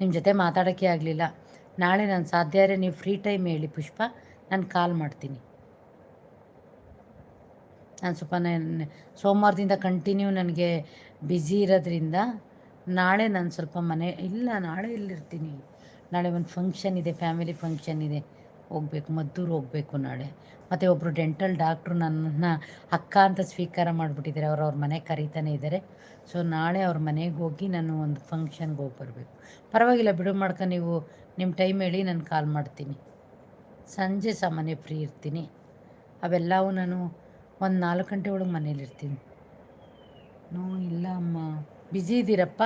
ನಿಮ್ಮ ಜೊತೆ ಮಾತಾಡೋಕ್ಕೆ ಆಗಲಿಲ್ಲ. ನಾಳೆ ನಾನು ಸಾಧ್ಯ ಆದರೆ ನೀವು ಫ್ರೀ ಟೈಮ್ ಹೇಳಿ ಪುಷ್ಪ. ನಾನು ಕಾಲ್ ಮಾಡ್ತೀನಿ. ನಾನು ಸ್ವಲ್ಪ ಸೋಮವಾರದಿಂದ ಕಂಟಿನ್ಯೂ ನನಗೆ ಬ್ಯುಸಿ ಇರೋದ್ರಿಂದ ನಾಳೆ ನಾನು ಸ್ವಲ್ಪ ಮನೆ, ಇಲ್ಲ ನಾಳೆ ಇಲ್ಲಿರ್ತೀನಿ ನಾಳೆ ಒಂದು ಫಂಕ್ಷನ್ ಇದೆ ಫ್ಯಾಮಿಲಿ ಫಂಕ್ಷನ್ ಇದೆ. ಹೋಗ್ಬೇಕು, ಮದ್ದೂರು ಹೋಗಬೇಕು ನಾಳೆ. ಮತ್ತು ಒಬ್ಬರು ಡೆಂಟಲ್ ಡಾಕ್ಟ್ರು ನನ್ನ ಅಕ್ಕ ಅಂತ ಸ್ವೀಕಾರ ಮಾಡಿಬಿಟ್ಟಿದ್ದಾರೆ. ಅವ್ರು ಅವ್ರ ಮನೆ ಕರೀತಾನೆ ಇದ್ದಾರೆ. ಸೊ ನಾಳೆ ಅವ್ರ ಮನೆಗೆ ಹೋಗಿ ನಾನು ಒಂದು ಫಂಕ್ಷನ್ಗೆ ಹೋಗಿ ಬರಬೇಕು ಪರವಾಗಿಲ್ಲ ಬಿಡು ಮಾಡ್ಕೊಂಡು ನೀವು ನಿಮ್ಮ ಟೈಮ್ ಹೇಳಿ ನಾನು ಕಾಲ್ ಮಾಡ್ತೀನಿ. ಸಂಜೆ ಸಾಮಾನ್ಯ ಫ್ರೀ ಇರ್ತೀನಿ. ಅವೆಲ್ಲವೂ ನಾನು ಒಂದು ನಾಲ್ಕು ಗಂಟೆ ಒಳಗೆ ಮನೇಲಿರ್ತೀನಿ. ನೋ, ಇಲ್ಲ ಅಮ್ಮ. ಬ್ಯುಸಿ ಇದ್ದೀರಪ್ಪ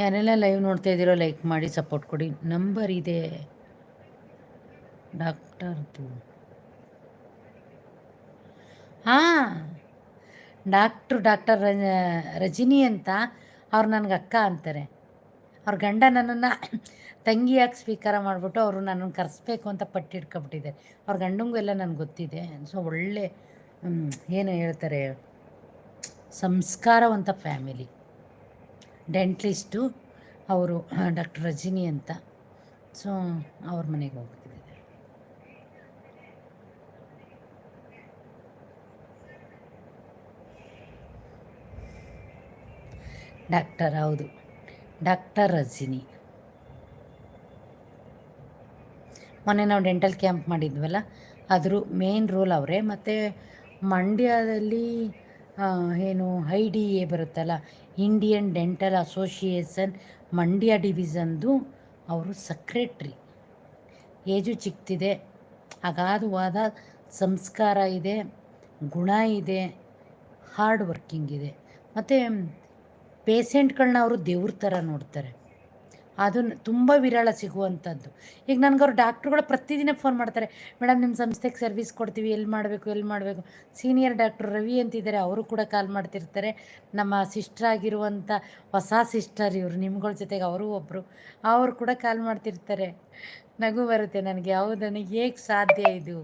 ಯಾರೆಲ್ಲ ಲೈವ್ ನೋಡ್ತಾ ಇದ್ದೀರೋ ಲೈಕ್ ಮಾಡಿ ಸಪೋರ್ಟ್ ಕೊಡಿ. ನಂಬರ್ ಇದೆ. ಡಾಕ್ಟರ್ದು ಹಾಂ ಡಾಕ್ಟ್ರು ಡಾಕ್ಟರ್ ರಜಿನಿ ಅಂತ ಅವ್ರು ನನಗೆ ಅಕ್ಕ ಅಂತಾರೆ. ಅವ್ರ ಗಂಡ ನನ್ನನ್ನು ತಂಗಿಯಾಗಿ ಸ್ವೀಕಾರ ಮಾಡಿಬಿಟ್ಟು ಅವರು ನನ್ನನ್ನು ಕರೆಸ್ಬೇಕು ಅಂತ ಪಟ್ಟಿಡ್ಕೊಬಿಟ್ಟಿದೆ ಅವ್ರ ಗಂಡಂಗೂ ಎಲ್ಲ ನನಗೆ ಗೊತ್ತಿದೆ. ಸೊ ಒಳ್ಳೆ ಏನು ಹೇಳ್ತಾರೆ, ಸಂಸ್ಕಾರವಂತ ಫ್ಯಾಮಿಲಿ ಡೆಂಟ್ಲಿಸ್ಟು, ಅವರು ಡಾಕ್ಟರ್ ರಜಿನಿ ಅಂತ. ಸೊ, ಅವ್ರ ಮನೆಗೆ ಹೋಗ್ತಿದ್ದೆ ಡಾಕ್ಟರ್, ಹೌದು. ಡಾಕ್ಟರ್ ರಜಿನಿ. ಮೊನ್ನೆ ನಾವು ಡೆಂಟಲ್ ಕ್ಯಾಂಪ್ ಮಾಡಿದ್ವಲ್ಲ, ಅದ್ರ ಮೇನ್ ರೋಲ್ ಅವರೇ. ಮತ್ತು ಮಂಡ್ಯದಲ್ಲಿ ಏನು ಐ ಡಿ ಎ ಬರುತ್ತಲ್ಲ ಇಂಡಿಯನ್ ಡೆಂಟಲ್ ಅಸೋಸಿಯೇಷನ್ ಮಂಡ್ಯ ಡಿವಿಸನ್ದು ಅವರು ಸಕ್ರೆಟ್ರಿ. ಏಜು ಚಿಕ್ತಿದೆ, ಅಗಾಧವಾದ ಸಂಸ್ಕಾರ ಇದೆ, ಗುಣ ಇದೆ ಹಾರ್ಡ್ ವರ್ಕಿಂಗ್ ಇದೆ. ಮತ್ತು ಪೇಷೆಂಟ್ಗಳನ್ನ ಅವರು ದೇವ್ರ ಥರ ನೋಡ್ತಾರೆ. ಅದು ತುಂಬ ವಿರಳ ಸಿಗುವಂಥದ್ದು ಈಗ ನನಗವ್ರು ಡಾಕ್ಟ್ರುಗಳು ಪ್ರತಿದಿನ ಫೋನ್ ಮಾಡ್ತಾರೆ, ಮೇಡಮ್ ನಿಮ್ಮ ಸಂಸ್ಥೆಗೆ ಸರ್ವಿಸ್ ಕೊಡ್ತೀವಿ ಎಲ್ಲಿ ಮಾಡಬೇಕು ಎಲ್ಲಿ ಮಾಡಬೇಕು? ಸೀನಿಯರ್ ಡಾಕ್ಟ್ರು ರವಿ ಅಂತಿದ್ದಾರೆ, ಅವರು ಕೂಡ ಕಾಲ್ ಮಾಡ್ತಿರ್ತಾರೆ. ನಮ್ಮ ಸಿಸ್ಟರ್ ಆಗಿರುವಂಥ ಹೊಸ ಸಿಸ್ಟರ್ ಇವರು, ನಿಮ್ಗಳ ಜೊತೆಗೆ ಅವರು ಒಬ್ಬರು ಅವರು ಕೂಡ ಕಾಲ್ ಮಾಡ್ತಿರ್ತಾರೆ. ನಗು ಬರುತ್ತೆ ನನಗೆ ಯಾವುದು ನನಗೆ ಹೇಗೆ ಸಾಧ್ಯ ಇದು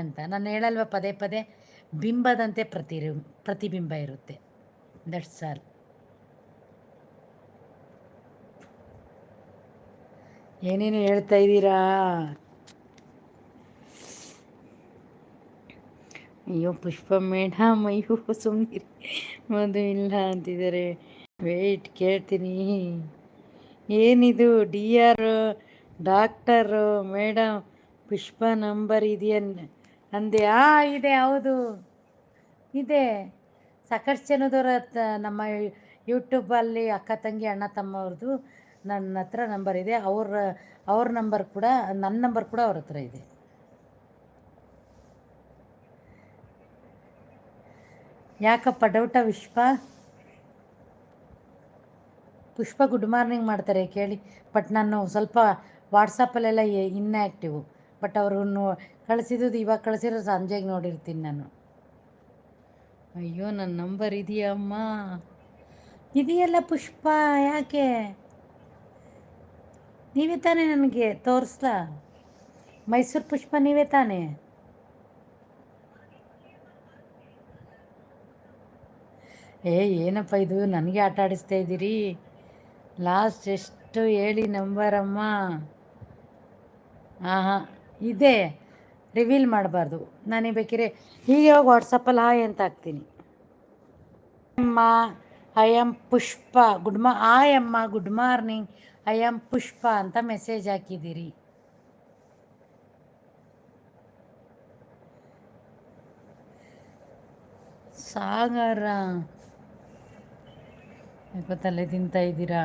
ಅಂತ. ನಾನು ಹೇಳಲ್ವ, ಪದೇ ಪದೇ ಬಿಂಬದಂತೆ ಪ್ರತಿ ಪ್ರತಿಬಿಂಬ ಇರುತ್ತೆ. ದಟ್ಸ್ ಆಲ್ ಏನೇನು ಹೇಳ್ತಾ ಇದ್ದೀರಾ? ಅಯ್ಯೋ, ಪುಷ್ಪ ಮೇಡಮ್ ಅಯ್ಯೋ ಸುಮ್ಮನೆ ಮದು ಇಲ್ಲ ಅಂತಿದ್ದಾರೆ. ವೇಟ್, ಕೇಳ್ತೀನಿ. ಏನಿದು? D R, doctor madam Pushpa number ಇದೆಯನ್ ಅಂದೆ, ಆ, ಇದೆ, ಹೌದು. ಇದೆ. ಸಾಕಷ್ಟು ಜನದವ್ರ ನಮ್ಮ ಯೂಟ್ಯೂಬಲ್ಲಿ ಅಕ್ಕ ತಂಗಿ, ಅಣ್ಣ ತಮ್ಮವ್ರದ್ದು. ನನ್ನ ಹತ್ರ ನಂಬರ್ ಇದೆ. ಅವ್ರ ಅವ್ರ ನಂಬರ್ ಕೂಡ ನನ್ನ ನಂಬರ್ ಕೂಡ ಅವ್ರ ಹತ್ರ ಇದೆ. ಯಾಕಪ್ಪ ಡೌಟ ವಿಶ್ವ? ಪುಷ್ಪ ಗುಡ್ ಮಾರ್ನಿಂಗ್ ಮಾಡ್ತಾರೆ ಕೇಳಿ. ಬಟ್ ನಾನು ಸ್ವಲ್ಪ ವಾಟ್ಸಪ್ಪಲ್ಲೆಲ್ಲ ಇನ್ಆ್ಯಕ್ಟಿವು ಬಟ್ ಅವರು ಕಳಿಸಿದ್ದು ಇವಾಗ ಕಳಿಸಿರೋ ಸಂಜೆಗೆ ನೋಡಿರ್ತೀನಿ ನಾನು. ಅಯ್ಯೋ ನನ್ನ ನಂಬರ್ ಇದೆಯಮ್ಮ? ಇದೆಯಲ್ಲ ಪುಷ್ಪ, ಯಾಕೆ? ನೀವೇ ತಾನೇ ನನಗೆ ತೋರಿಸ್ಲಾ? ಮೈಸೂರು ಪುಷ್ಪ ನೀವೇ ತಾನೇ? ಏ, ಏನಪ್ಪ ಇದು? ನನಗೆ ಆಟ ಆಡಿಸ್ತಾ ಇದ್ದೀರಿ. ಲಾಸ್ಟ್ ಎಷ್ಟು ಹೇಳಿ ನಂಬರಮ್ಮ? ಹಾಂ ಹಾಂ ಇದೆ. ರಿವೀಲ್ ಮಾಡಬಾರ್ದು. ನಾನೇ ಬೇಕಿದ್ರೆ ಹೀಗೆ ಹೋಗಿ ವಾಟ್ಸಪ್ಪಲ್ಲಿ ಹಾಯ್ ಅಂತ ಹಾಕ್ತೀನಿ. ಅಮ್ಮ ಐ ಆಮ್ ಪುಷ್ಪ ಗುಡ್ ಮಾ ಆಯ್ ಅಮ್ಮ good morning I am Pushpa ಅಂತ ಮೆಸೇಜ್ ಹಾಕಿದ್ದೀರಿ. ಸಾಗರ. ತಲೆ ತಿಂತ ಇದ್ದೀರಾ?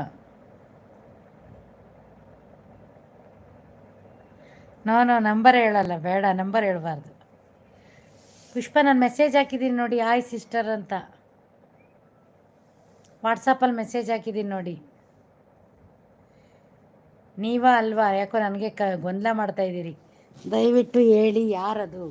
ನೋ ನೋ, ನಂಬರ್ ಹೇಳಲ್ಲ, ಬೇಡ, ನಂಬರ್ ಹೇಳಬಾರ್ದು. ಪುಷ್ಪ, ನಾನು ಮೆಸೇಜ್ ಹಾಕಿದ್ದೀನಿ ನೋಡಿ ಆಯ್ ಸಿಸ್ಟರ್ ಅಂತ. ವಾಟ್ಸಪ್ಪಲ್ಲಿ ಮೆಸೇಜ್ ಹಾಕಿದ್ದೀನಿ ನೋಡಿ. ನೀವ ಅಲ್ವಾ? ಯಾಕೋ ನನಗೆ ಕ ಗೊಂದಲ ಮಾಡ್ತಾಯಿದ್ದೀರಿ ದಯವಿಟ್ಟು ಹೇಳಿ ಯಾರದು?